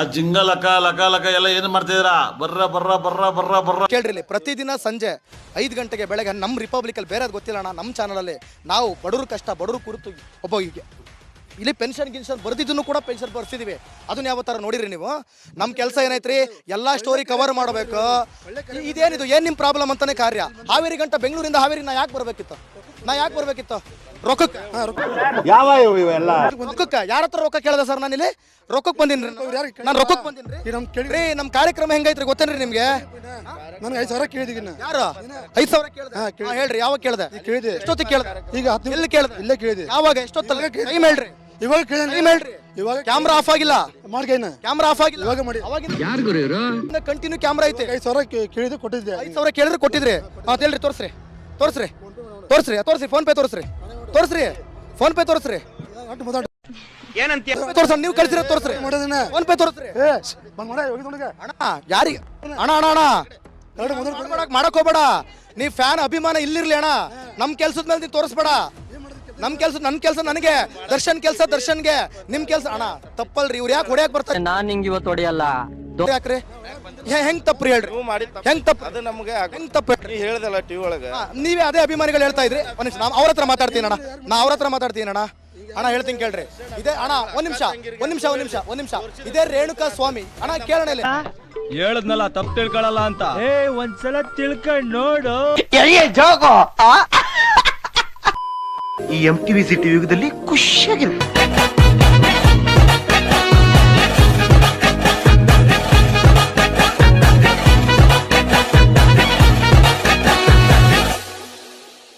ಆ ಜಿಂಗ ಲಕ ಲಕ ಲಕ ಎಲ್ಲ ಏನು ಮಾಡ್ತಿದ್ರಾ ಬರ್ರ ಬರ್ರ ಬರ್ರ ಬರ್ರ ಬರ್ರ. ಕೇಳ್ರಿ ಪ್ರತಿದಿನ ಸಂಜೆ ಐದು ಗಂಟೆಗೆ ಬೆಳಗ್ಗೆ ನಮ್ಮ ರಿಪಬ್ಲಿಕಲ್ಲಿ ಬೇರೆ ಗೊತ್ತಿಲ್ಲ ಅಣ್ಣ ನಮ್ಮ ಚಾನಲಲ್ಲಿ ನಾವು ಬಡವ್ರ ಕಷ್ಟ, ಬಡವ್ರ ಕುರಿತು. ಒಬ್ಬ ಇಲ್ಲಿ ಪೆನ್ಷನ್ ಗಿನ್ಷನ್ ಬರ್ದಿದ್ದನ್ನು ಕೂಡ ಪೆನ್ಷನ್ ಬರ್ಸಿದೀವಿ. ಅದನ್ನ ಯಾವ ಥರ ನೋಡಿರಿ ನೀವು? ನಮ್ಮ ಕೆಲಸ ಏನೈತ್ರಿ? ಎಲ್ಲಾ ಸ್ಟೋರಿ ಕವರ್ ಮಾಡಬೇಕು. ಇದೇನಿದು? ಏನು ನಿಮ್ಮ ಪ್ರಾಬ್ಲಮ್ ಅಂತಾನೆ ಕಾರ್ಯ? ಹಾವೇರಿ ಗಂಟ ಬೆಂಗಳೂರಿಂದ ಹಾವೇರಿ ನಾ ಯಾಕೆ ಬರ್ಬೇಕಿತ್ತು? ನಾ ಯಾಕೆ ಬರಬೇಕಿತ್ತು? ರೊಕ್ಕಕ್ಕೆ. ಯಾವ ಇವು ಇವೆಲ್ಲ? ರೊಕ್ಕಕ್ಕೆ. ಯಾರ ಹತ್ರ ರೊಕ್ಕ ಕೇಳ್ದೆ ಸರ್ ನಾನು ಇಲ್ಲಿ ರೊಕ್ಕಕ್ಕೆ ಬಂದಿನಿ ನಾನು ರೊಕ್ಕಕ್ಕೆ ಬಂದಿನಿ ಈಗ ನಮ್ ಕೇಳಿ ರೀ ನಮ್ಮ ಕಾರ್ಯಕ್ರಮ ಹೆಂಗೈತ್ರಿ ಗೊತ್ತೇನ್ರಿ ನಿಮ್ಗೆ? ನನಗೆ ಐದು ಸಾವಿರ ಕೇಳಿದ ಇನ್ನ. ಯಾರು? ಐದ್ ಸಾವಿರ ಕೇಳ್ದೆ? ಹೇಳ್ರಿ ಯಾವಾಗ ಕೇಳ್ದೆ? ಕೇಳಿದೆ. ಎಷ್ಟೊತ್ತಿಗೆ ಕೇಳ್ದೆ? ಈಗ ಹತ್ತು ಎಲ್ಲಿ ಕೇಳ್ದ? ಇಲ್ಲೇ ಕೇಳಿದೆ. ಯಾವಾಗ? ಎಷ್ಟೊತ್ತಲ್ಲ? ಟೈಮ್ ಹೇಳ್ರಿ. ಇವಾಗ ಕೇಳಿದೆ. ಟೈಮ್ ಹೇಳ್ರಿ. ಇವಾಗ ಕ್ಯಾಮ್ರಾ ಆಫ್ ಆಗಿಲ್ಲ. ಮಾಡ್ಕೈನ ಕ್ಯಾಮ್ರಾ ಆಫ್ ಆಗಿಲ್ಲ. ಇವಾಗ ಮಾಡಿ. ಅವಾಗಿಂದ ಕಂಟಿನ್ಯೂ ಕ್ಯಾಮ್ರಾ ಐತೆ. ಐದು ಸಾವಿರ ಕೇಳಿದ್ರೆ ಕೇಳಿದೆ ಕೊಟ್ಟಿದ್ದೆ. ಐದ್ ಸಾವಿರ ಕೇಳಿದ್ರೆ ಕೊಟ್ಟಿದ್ರಿ. ಹಾ ಹೇಳ್ರಿ ತೋರ್ಸ್ರಿ. ತೋರ್ಸ್ರಿ. ತೋರ್ಸ್ರಿ ತೋರ್ಸ್ರಿ ಫೋನ್ ಪೇ ತೋರ್ಸ್ರಿ. ತೋರ್ಸ್ರಿ ಫೋನ್ ಪೇ ತೋರ್ಸ್ರಿ ಅಟ್ಟು ಮಾತಾಡ ತೋರ್ಸ ನೀವು ಕಳ್ಸಿರೋ ತೋರ್ಸ್ರಿ ಫೋನ್ ಪೇ ತೋರಿಸ್ರಿ ಅಣ್ಣ ಯಾರಿಗೆ ಅಣ್ಣ ಅಣ್ಣ ಅಣ್ಣ ಮಾಡಕ್ ಮಾಡಕ್ ಮಾಡಕ್ ಹೋಗ್ಬೇಡ ನೀ ಫ್ಯಾನ್ ಅಭಿಮಾನ ಇಲ್ಲಿರ್ಲಿ ಅಣ್ಣ ನಮ್ ಕೆಲ್ಸದ ಮೇಲೆ ನೀನ್ ತೋರಿಸ್ಬೇಡ ನಮ್ ಕೆಲ್ಸ ನನ್ ಕೆಲ್ಸ ನನಗೆ ದರ್ಶನ್ ಕೆಲ್ಸ ದರ್ಶನ್ಗೆ ನಿಮ್ ಕೆಲ್ಸ ಅಣ್ಣ ತಪ್ಪಲ್ರಿ ಇವ್ರು ಯಾಕೆ ಹೊಡ್ಯಾಕ್ ಬರ್ತಾರೆ ನಾನ್ ನಿಂಗೆ ಇವತ್ತು ಹೊಡೆಯಲ್ಲ ಯಾಕ್ರಿ ಹೆಂಗ್ ತಪ್ಪ್ರಿ ಹೇಳ್ರಿ? ನೀವು ಮಾಡಿದ ತಪ್ಪು. ಹೆಂಗ್ ತಪ್ಪ ಅದು ನಮಗೆ ಹೆಂಗ್ ತಪ್ಪು ನೀ ಹೇಳ್ದಲ್ಲ ಟಿವಿ ಒಳಗ. ನೀವೇ ಅದೇ ಅಭಿಮಾನಿಗಳು ಹೇಳ್ತಾ ಇದ್ರಿ. ಒಂದ್ ನಿಮಿಷ ನಾವು ಅವ್ರ ಹತ್ರ ಮಾತಾಡ್ತೀನಿ ಅಣ್ಣ. ನಾ ಅವ್ರ ಹತ್ರ ಮಾತಾಡ್ತೀನಿ ಅಣ್ಣ. ಅಣ್ಣ ಹೇಳ್ತೀನಿ ಕೇಳ್ರಿ. ಇದೇ ಅಣ್ಣ ಒಂದ್ ನಿಮಿಷ ಒಂದ್ ನಿಮಿಷ ಒಂದ್ ನಿಮಿಷ ಒಂದ್ ನಿಮಿಷ. ಇದೇ ರೇಣುಕಾ ಸ್ವಾಮಿ. ಅಣ್ಣ ಕೇಳೋಣ ಇಲ್ಲಿ. ಹೇಳದ್ನಲ್ಲ ತಪ್ಪು ತಿಳ್ಕೊಳಲ್ಲ ಅಂತ. ಏ ಒಂದ್ಸಲ ತಿಳ್ಕೊಂಡ್ ನೋಡು. ಈ ಎಂ ಟಿವಿ ಸಿಟಿ ಯುಗದಲ್ಲಿ ಖುಷಿಯಾಗಿರುತ್ತೆ